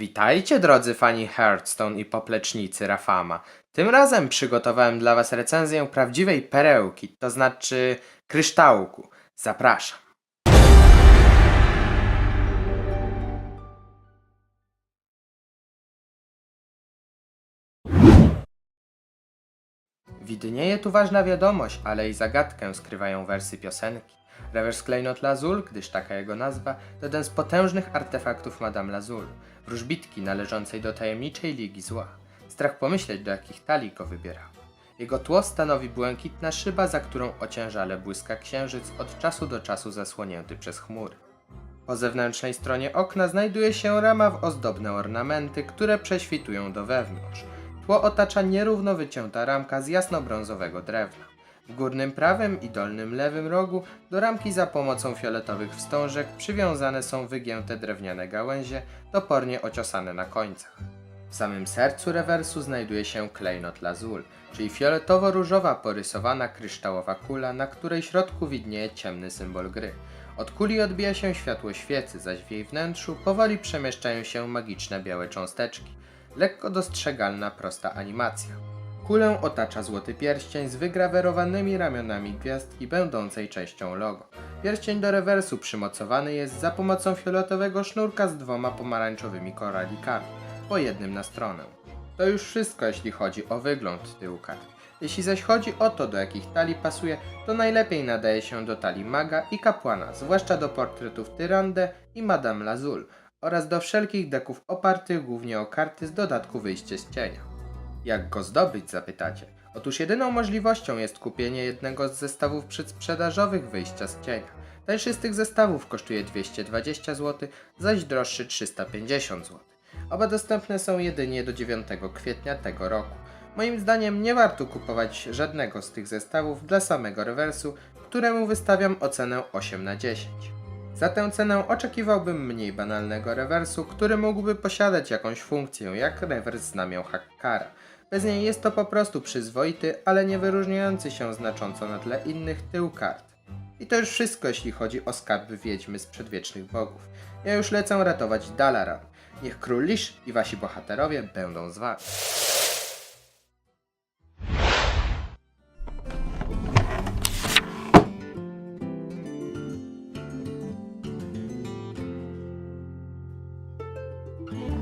Witajcie drodzy fani Hearthstone i poplecznicy Rafama. Tym razem przygotowałem dla was recenzję prawdziwej perełki, to znaczy kryształku. Zapraszam. Widnieje tu ważna wiadomość, ale i zagadkę skrywają wersy piosenki. Rewers Klejnot Lazul, gdyż taka jego nazwa, to jeden z potężnych artefaktów Madame Lazul, wróżbitki należącej do tajemniczej Ligi Zła. Strach pomyśleć, do jakich talii go wybierał. Jego tło stanowi błękitna szyba, za którą ociężale błyska księżyc, od czasu do czasu zasłonięty przez chmury. Po zewnętrznej stronie okna znajduje się rama w ozdobne ornamenty, które prześwitują do wewnątrz. Tło otacza nierówno wycięta ramka z jasnobrązowego drewna. W górnym prawym i dolnym lewym rogu do ramki za pomocą fioletowych wstążek przywiązane są wygięte drewniane gałęzie, topornie ociosane na końcach. W samym sercu rewersu znajduje się klejnot lazul, czyli fioletowo-różowa porysowana kryształowa kula, na której środku widnieje ciemny symbol gry. Od kuli odbija się światło świecy, zaś w jej wnętrzu powoli przemieszczają się magiczne białe cząsteczki. Lekko dostrzegalna prosta animacja. Kulę otacza złoty pierścień z wygrawerowanymi ramionami gwiazdki będącej częścią logo. Pierścień do rewersu przymocowany jest za pomocą fioletowego sznurka z dwoma pomarańczowymi koralikami, po jednym na stronę. To już wszystko jeśli chodzi o wygląd tyłu kart. Jeśli zaś chodzi o to, do jakich talii pasuje, to najlepiej nadaje się do talii maga i kapłana, zwłaszcza do portretów Tyrande i Madame Lazul oraz do wszelkich deków opartych głównie o karty z dodatku wyjście z cienia. Jak go zdobyć, zapytacie? Otóż jedyną możliwością jest kupienie jednego z zestawów przedsprzedażowych wyjścia z cienia. Tańszy z tych zestawów kosztuje 220 zł, zaś droższy 350 zł. Oba dostępne są jedynie do 9 kwietnia tego roku. Moim zdaniem nie warto kupować żadnego z tych zestawów dla samego rewersu, któremu wystawiam ocenę 8 na 10. Za tę cenę oczekiwałbym mniej banalnego rewersu, który mógłby posiadać jakąś funkcję, jak rewers znamię Hakkara. Bez niej jest to po prostu przyzwoity, ale nie wyróżniający się znacząco na tle innych tył kart. I to już wszystko, jeśli chodzi o skarby wiedźmy z przedwiecznych bogów. Ja już lecę ratować Dalaran. Niech król Lisz i wasi bohaterowie będą z wami. Yeah.